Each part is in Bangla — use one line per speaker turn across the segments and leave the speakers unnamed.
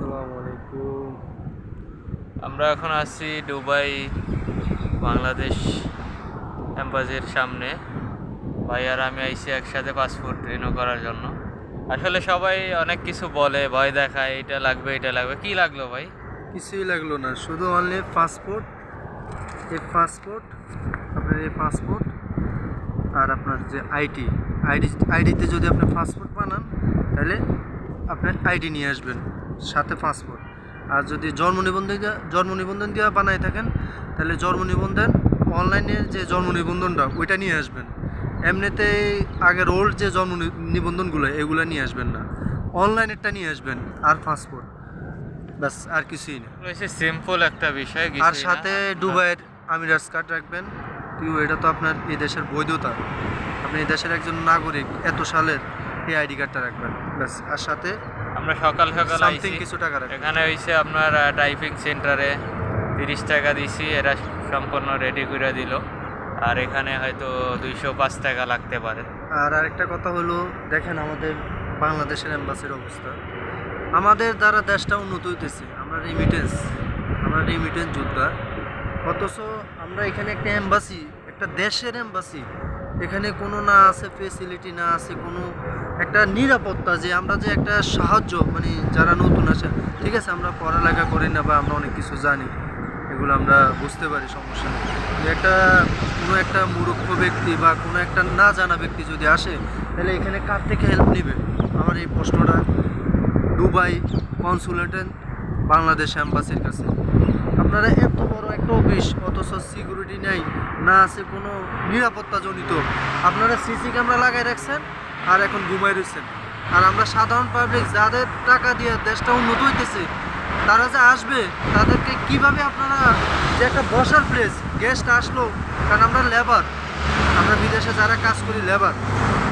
আসসালামু আলাইকুম।
আমরা এখন আছি দুবাই বাংলাদেশ অ্যাম্বাসির সামনে। ভাই আর আমি আইসি একসাথে পাসপোর্ট রিনিউ করার জন্য। আসলে সবাই অনেক কিছু বলে ভয় দেখায় এটা লাগবে এটা লাগবে। কি লাগল ভাই?
কিছুই লাগল না শুধু অনলি পাসপোর্ট এই পাসপোর্ট আপনার এই পাসপোর্ট আর আপনার যে আইডি আইডি আইডিতে যদি আপনি পাসপোর্ট বানান তাহলে আপনার আইডি নিয়ে আসবেন। সাথে পাসপোর্ট। আর যদি জন্ম নিবন্ধন জন্ম নিবন্ধন দিয়ে বানায় থাকেন তাহলে জন্ম নিবন্ধন অনলাইনে যে জন্ম নিবন্ধনটা ওইটা নিয়ে আসবেন। এমনিতে আগের ওল্ড যে জন্ম নিবন্ধনগুলো এগুলো নিয়ে আসবেন না। অনলাইনেরটা নিয়ে আসবেন আর পাসপোর্ট। ব্যাস আর কিছুই না।
সিম্পল একটা বিষয়
আর সাথে দুবাইয়ের আমিরাজ কার্ড রাখবেন। কিন্তু এটা তো আপনার এই দেশের বৈধতা। আপনি এই দেশের একজন নাগরিক এত সালের। এই আইডি কার্ডটা রাখবেন। ব্যাস আর সাথে
আমরা সকাল সকাল
সামথিং কিছু টাকা রাখবেন।
এখানে হয়েছে আপনার টাইপিং সেন্টারে তিরিশ টাকা দিছি এরা সম্পূর্ণ রেডি করে দিল। আর এখানে হয়তো দুইশো পাঁচ টাকা লাগতে পারে।
আর আরেকটা কথা হলো দেখেন আমাদের বাংলাদেশের এম্বাসির অবস্থা। আমাদের দ্বারা দেশটা উন্নত হইতেছে। আমরা রেমিটেন্স আমরা রেমিটেন্স যোদ্ধা। অথচ আমরা এখানে একটা এম্বাসি একটা দেশের এম্বাসি এখানে কোনো না আছে ফেসিলিটি না আছে কোনো একটা নিরাপত্তা যে আমরা যে একটা সাহায্য মানে যারা নতুন আসে, ঠিক আছে? আমরা পড়ালেখা করি না বা আমরা অনেক কিছু জানি, এগুলো আমরা বুঝতে পারি, সমস্যা নেই। একটা, কোনো একটা মূর্খ ব্যক্তি বা কোনো একটা না জানা ব্যক্তি যদি আসে, তাহলে এখানে কার থেকে হেল্প নেবে? আমার এই প্রশ্নটা, দুবাই কনসুলেটের বাংলাদেশ অ্যাম্বাসির কাছে। আপনারা এত বড় একটা অফিস, অথচ সিকিউরিটি নেই, না আছে কোনো নিরাপত্তাজনিত। আপনারা সিসি ক্যামেরা লাগাই রাখছেন আর এখন ঘুমাই রয়েছেন আর আমরা সাধারণ পাবলিক যাদের টাকা দিয়ে দেশটা উন্নত হইতেছে, তারা যে আসবে, তাদেরকে কীভাবে আপনারা যে একটা বসার প্লেস গেস্ট আসলো, কারণ আমরা লেবার আমরা বিদেশে যারা কাজ করি লেবার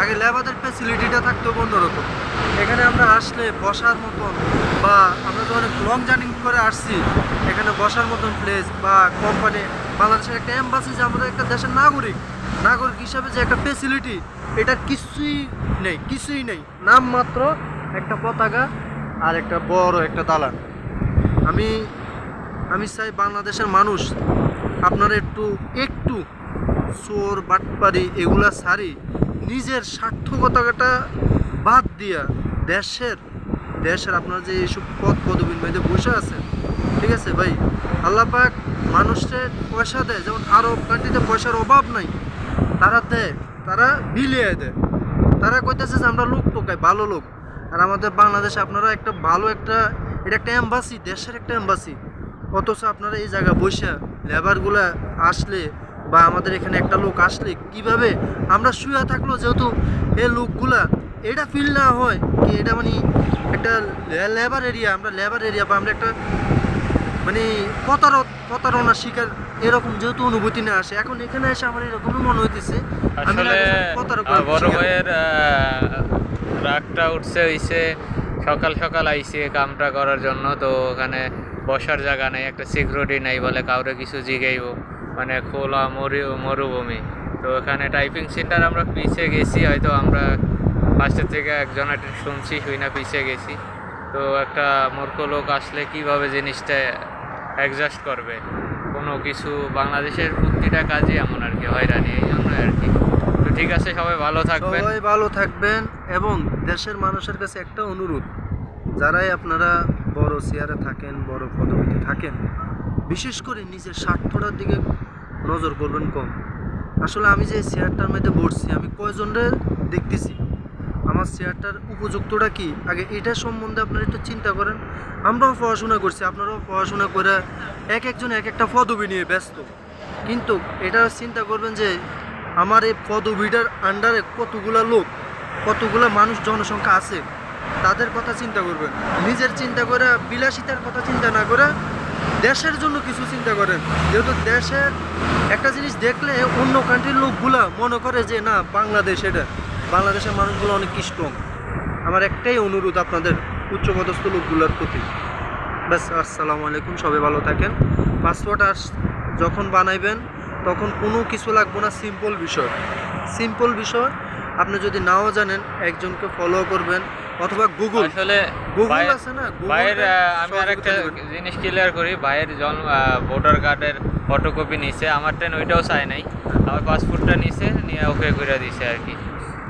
আগে লেবারদের ফেসিলিটিটা থাকতো অন্যরকম। এখানে আমরা আসলে বসার মতন বা আমরা তো অনেক লং জার্নি করে আসছি, এখানে বসার মতন প্লেস বা কোম্পানি বাংলাদেশের একটা এম্বাসি যে আমাদের একটা দেশের নাগরিক নাগরিক হিসাবে যে একটা ফেসিলিটি এটা কিছুই নেই কিছুই নেই। নামমাত্র একটা পতাকা আর একটা বড় একটা দালান। আমি আমি চাই বাংলাদেশের মানুষ আপনারা একটু একটু চোর, বাটপারি এগুলা সারি নিজের সার্থকতাটা বাদ দিয়া দেশের দেশের আপনার যে এইসব পদ পদবীর মধ্যে বসে আছেন ঠিক আছে ভাই? আল্লাহ পাক মানুষের পয়সা দেয়, যেমন আরব কান্ট্রিতে পয়সার অভাব নাই, তারা দেয়, তারা বিলিয়ে দেয়। তারা কইতেছে যে আমরা লোক টোকাই ভালো লোক। আর আমাদের বাংলাদেশে আপনারা একটা ভালো একটা, এটা একটা অ্যাম্বাসি দেশের একটা অ্যাম্বাসি অথচ আপনারা এই জায়গা বসে লেবারগুলা আসলে বা আমাদের এখানে একটা লোক আসলে কীভাবে আমরা শুয়ে থাকল যেহেতু এই লোকগুলা, এটা ফিল না হয় কি এটা মানে একটা লেবার এরিয়া আমরা লেবার এরিয়া বা আমরা একটা মানে প্রতারক প্রতারণার শিকার এরকম যেহেতু অনুভূতি না আসে এখন এখানে এসে আমার এরকমই মনে হইতেছে।
আসলে বড় ভাইয়ের রাগটা উঠছে হইছে সকাল সকাল আইছে কামটা করার জন্য তো ওখানে বসার জায়গা নেই একটা সিকিউরিটি নাই বলে কাউরে কিছু জিগাইব মানে খোলা মরু মরুভূমি। তো ওখানে টাইপিং সেন্টার আমরা পিছিয়ে গেছি হয়তো আমরা ফার্স্টের থেকে একজনের শুনছি শুই না পিছিয়ে গেছি। তো একটা মূর্খ লোক আসলে কীভাবে জিনিসটা অ্যাডজাস্ট করবে। কোনো কিছু, বাংলাদেশের প্রতিটা কাজই এমন আর কি, হয়রানি, এই জন্য আর কি। তো ঠিক আছে, সবাই ভালো থাকবেন।
সবাই ভালো থাকবেন এবং দেশের মানুষের কাছে একটা অনুরোধ, যারাই আপনারা বড় চেয়ারে থাকেন, বড় পদবিতে থাকেন, বিশেষ করে নিজের স্বার্থটার দিকে নজর করবেন কম। আসলে আমি যে চেয়ারটার মধ্যে বসছি, আমি কয়জনের দেখতেছি? আমার চেয়ারটার উপযুক্তটা কি? আগে এটা সম্বন্ধে আপনারা একটু চিন্তা করেন। আমরাও পড়াশোনা করছি, আপনারাও পড়াশোনা করে এক একজন এক একটা পদবি নিয়ে ব্যস্ত। কিন্তু এটা চিন্তা করবেন যে, আমার এই পদবিটার আন্ডারে কতগুলা লোক, কতগুলা মানুষ জনসংখ্যা আছে, তাদের কথা চিন্তা করবেন। নিজের চিন্তা করে, বিলাসিতার কথা চিন্তা না করে, দেশের জন্য কিছু চিন্তা করেন। যেহেতু দেশের একটা জিনিস দেখলে অন্য কান্ট্রির লোকগুলা মনে করে যে, না, বাংলাদেশ এটা। বাংলাদেশের মানুষগুলো অনেক স্ট্রং আমার একটাই অনুরোধ আপনাদের উচ্চপদস্থ লোকগুলোর প্রতি। ব্যাস আসসালামু আলাইকুম সবাই ভালো থাকেন। পাসপোর্ট আস যখন বানাইবেন তখন কোনো কিছু লাগবো না সিম্পল বিষয়। সিম্পল বিষয় আপনি যদি নাও জানেন একজনকে ফলো করবেন অথবা গুগল
আসলে
গুগল আছে না?
ভাইয়ের আমি আরেকটা জিনিস ক্লিয়ার করি ভাইয়ের জন্ম ভোটার কার্ডের ফটোকপি নিছে। আমার ট্রেন ওইটাও চাই নাই। আমার পাসপোর্টটা নিছে নিয়ে ওকে করে দিছে আর কি।